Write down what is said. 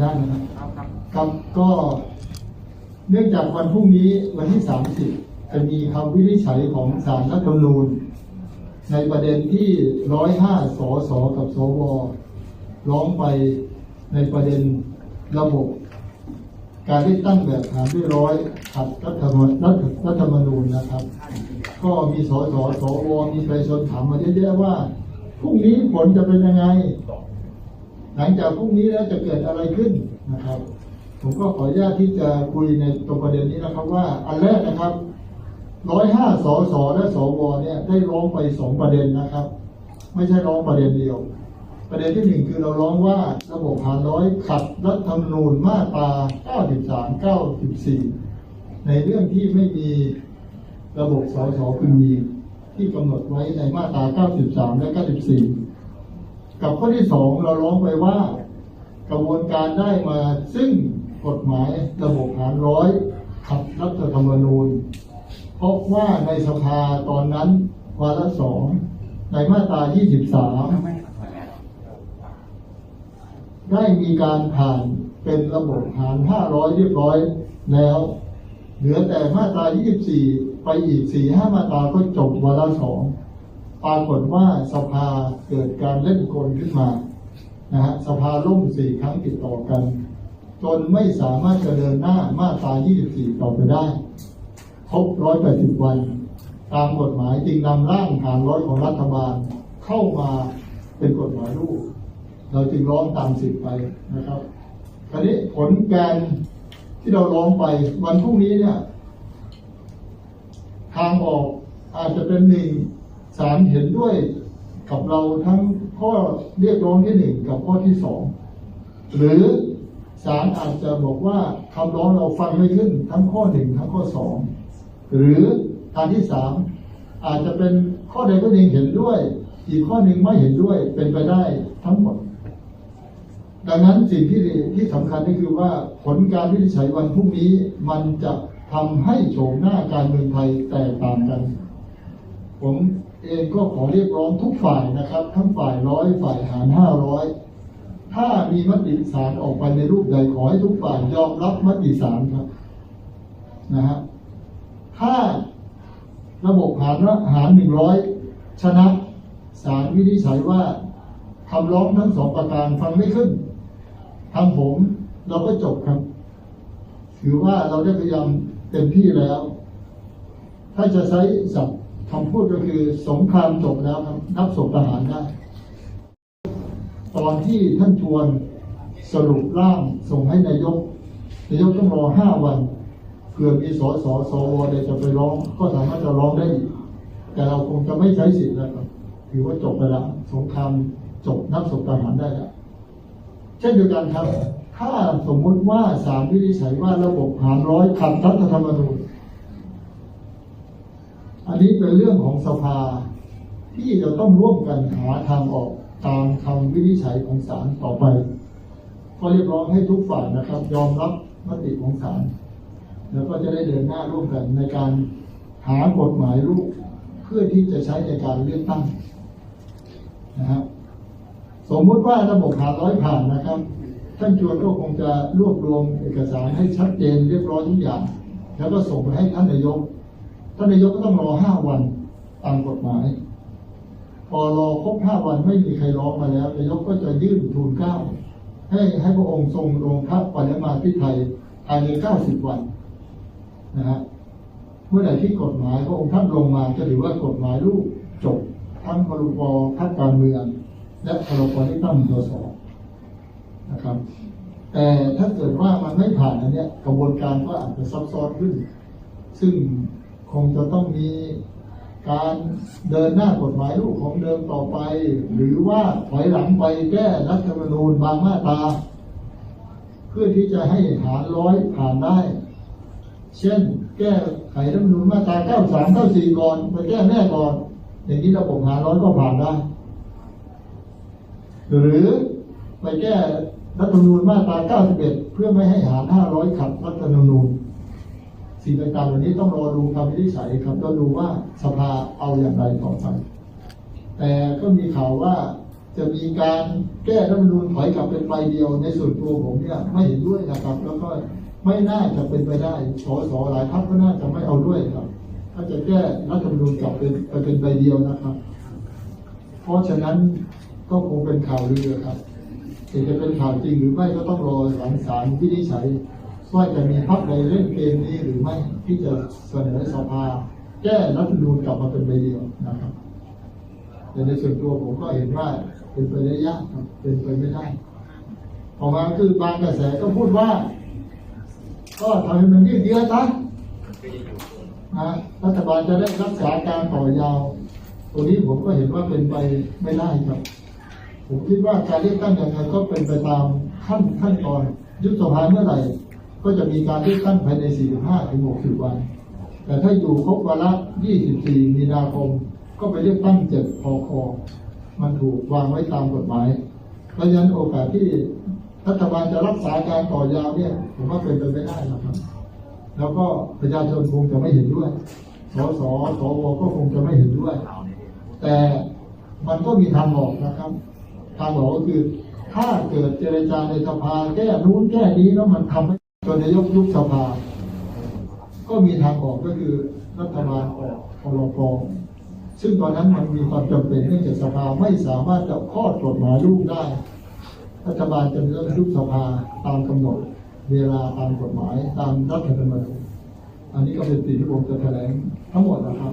ได้นะครับครับครับก็เนื่องจากวันพรุ่งนี้วันที่ 30 จะมีคำวินิจฉัยของศาลรัฐธรรมนูญ ในประเด็นที่ 105 สส กับสว ร้องไปในประเด็นระบบ การเลือกตั้งแบบหารด้วยร้อยขัดรัฐธรรมรัฐรัฐธรรมนูญนะครับ ก็มีสส สว มีประชาชนถามมาเยอะๆว่าพรุ่งนี้ผลจะเป็นยังไง หลังจากพรุ่งนี้แล้วจะเกิดอะไรขึ้นนะครับ ผมก็ขออนุญาตที่จะคุยในตรงประเด็นนี้นะครับว่า อันแรกนะครับร้อยห้าสสและสวเนี่ยได้ร้องไปสองประเด็นนะครับ ไม่ใช่ร้องประเด็นเดียว ประเด็นที่หนึ่งคือเราร้องว่าระบบหารร้อยขัดรัฐธรรมนูญมาตรา93 94 ในเรื่องที่ไม่มีระบบสสพึงมีที่กำหนดไว้ในมาตรา 93 และ 94 กับข้อที่สองเราร้องไปว่า กระบวนการได้มาซึ่งกฎหมายระบบหารร้อยขัดรัฐธรรมนูญ เพราะว่าในสภาตอนนั้นวาระสองในมาตรา 23 ได้มีการผ่านเป็นระบบหาร 500 เรียบร้อยแล้ว เหลือแต่มาตรา 24 ไปอีก 4-5 มาตราก็จบวาระสอง ปรากฏว่าสภาเกิดการเล่นกลขึ้นมานะฮะสภาล่มสี่ครั้งติดต่อกัน จนไม่สามารถจะเดินหน้ามาตรา 24 ต่อไปได้ ครบ 180 วัน ตามกฎหมายจึงนำร่างหารร้อยของรัฐบาลเข้ามาเป็นกฎหมายลูก เราจึงร้องตามสิทธิ์ไปนะครับ คราวนี้ผลการที่เราร้องไปวันพรุ่งนี้เนี่ย ทางออกอาจจะเป็นหนึ่ง ศาลเห็นด้วยกับเราทั้งข้อเรียกร้องที่หนึ่งกับข้อที่สองหรือศาลอาจจะบอกว่าคำร้องเราฟังไม่ขึ้นทั้งข้อหนึ่งทั้งข้อสองหรือทางที่สามอาจจะเป็นข้อใดก็หนึ่งเห็นด้วย อีกข้อหนึ่งไม่เห็นด้วยเป็นไปได้ทั้งหมด ดังนั้นสิ่งที่ที่สำคัญก็คือว่าผลการวินิจฉัยวันพรุ่งนี้มันจะทำให้โฉมหน้าการเมืองไทยแตกต่างกัน ผม เองก็ขอเรียกร้องทุกฝ่ายนะครับ ทั้งฝ่ายร้อยฝ่ายหารห้าร้อยถ้ามีมติศาลออกไปในรูปใดขอให้ทุกฝ่ายยอมรับมติศาลครับนะฮะถ้าระบบหารหารหนึ่งร้อยชนะศาลวินิจฉัยว่าคำร้องทั้งสองประการฟังไม่ขึ้นทางผมเราก็จบครับ ถือว่าเราได้พยายามเต็มที่แล้ว ถ้าจะใช้ศัพท์ คำพูดก็คือสงครามจบแล้วครับนับศพทหารได้ตอนที่ท่านชวนสรุปร่างส่งให้นายก นายกต้องรอห้าวันเผื่อมีสสสวใดจะไปร้อง ก็สามารถจะร้องได้แต่เราคงจะไม่ใช้สิทธิ์แล้วครับถือว่าจบไปแล้วสงครามจบนับศพทหารได้แล้วเช่นเดียวกันครับ ถ้าสมมุติว่าศาลวินิจฉัยว่าระบบหารร้อยขัดรัฐธรรมนูญ อันนี้เป็นเรื่องของสภาที่จะต้องร่วมกันหาทางออกตามคำวินิจฉัยของศาลต่อไปก็เรียกร้องให้ทุกฝ่ายนะครับ ยอมรับมติของศาลแล้วก็จะได้เดินหน้าร่วมกันในการหากฎหมายลูกเพื่อที่จะใช้ในการเลือกตั้งนะครับสมมุติว่าระบบหาร้อยผ่านนะครับ ท่านชวนก็คงจะรวบรวมเอกสารให้ชัดเจนเรียบร้อยทุกอย่าง แล้วก็ส่งไปให้ท่านนายก ท่านนายกก็ต้องรอห้าวันตามกฎหมาย พอรอครบห้าวันไม่มีใครร้องมาแล้วนายกก็จะยื่นทูลเกล้าให้ให้พระองค์ทรงลงพระปริมาพิไทยภายในเก้าสิบวันนะฮะเมื่อใดที่กฎหมายพระองค์ท่านลงมาจะถือว่ากฎหมายลูกจบทั้งพรบพักการเมือง และพรบที่ตั้งสสนะครับ แต่ถ้าเกิดว่ามันไม่ผ่านอันเนี้ยกระบวนการก็อาจจะซับซ้อนขึ้น ซึ่ง คงจะต้องมีการเดินหน้ากฎหมายลูกของเดิมต่อไป หรือว่าถอยหลังไปแก้รัฐธรรมนูญบางมาตราเพื่อที่จะให้หารร้อยผ่านได้ เช่น แก้ไขรัฐธรรมนูญมาตรา93 94ก่อนไปแก้แม่ก่อน อย่างนี้ระบบหารร้อยก็ผ่านได้ หรือไปแก้รัฐธรรมนูญมาตรา91 เพื่อไม่ให้หาร500ขัดรัฐธรรมนูญ สิ่งต่างๆเหล่านี้ต้องรอดูคำวินิจฉัยครับต้องดูว่าสภาเอาอย่างไรต่อไป แต่ก็มีข่าวว่าจะมีการแก้รัฐธรรมนูญถอยกลับเป็นใบเดียวในส่วนตัวผมเนี่ยไม่เห็นด้วยนะครับ แล้วก็ไม่น่าจะเป็นไปได้สสหลายพรรคก็น่าจะไม่เอาด้วยครับ ถ้าจะแก้รัฐธรรมนูญกลับเป็นไปเป็นใบเดียวนะครับ เพราะฉะนั้นก็คงเป็นข่าวลือครับจะเป็นข่าวจริงหรือไม่ก็ต้องรอหลังศาลวินิจฉัย ว่าจะมีพรรคใดเล่นเกมนี้หรือไม่ที่จะเสนอสภา แก้รัฐธรรมนูญกลับมาเป็นใบเดียวนะครับแต่ในส่วนตัวผมก็เห็นว่าเป็นไปได้ยากเป็นไปไม่ได้ออกมาคือบางกระแสก็พูดว่า ก็ทำให้มันยืดเยื้อซะนะรัฐบาลจะได้รักษาการต่อยาวตัวนี้ผมก็เห็นว่าเป็นไปไม่ได้ครับ ผมคิดว่าการเลือกตั้งยังไงก็เป็นไปตามขั้นขั้นตอนยุบสภาเมื่อไหร่ ก็จะมีการเลือกตั้งภายใน 45 ถึง 60 วัน แต่ถ้าอยู่ครบวาระ 24 มีนาคม ก็ไปเลือกตั้ง 7 พค มันถูกวางไว้ตามกฎหมาย เพราะฉะนั้นโอกาสที่รัฐบาลจะรักษาการต่อยาวเนี่ย ผมว่าเป็นไปไม่ได้นะครับ แล้วก็ประชาชนคงจะไม่เห็นด้วย สส สว ก็คงจะไม่เห็นด้วย แต่มันก็มีทางออกนะครับ ทางออกก็คือ ถ้าเกิดเจรจาในสภาแก้นู้นแก้นี้แล้วมันทำให้ จนนายกยุบสภา ก็มีทางออกก็คือรัฐบาลออกพรกซึ่งตอนนั้นมันมีความจำเป็นเนื่องจากสภาไม่สามารถจะข้อกฎหมายลูกได้ รัฐบาลจะเริ่มยุบสภาตามกำหนด เวลาตามกฎหมายตามรัฐธรรมนูญอันนี้ก็เป็นสิ่งที่ผมจะแถลงทั้งหมดนะครับ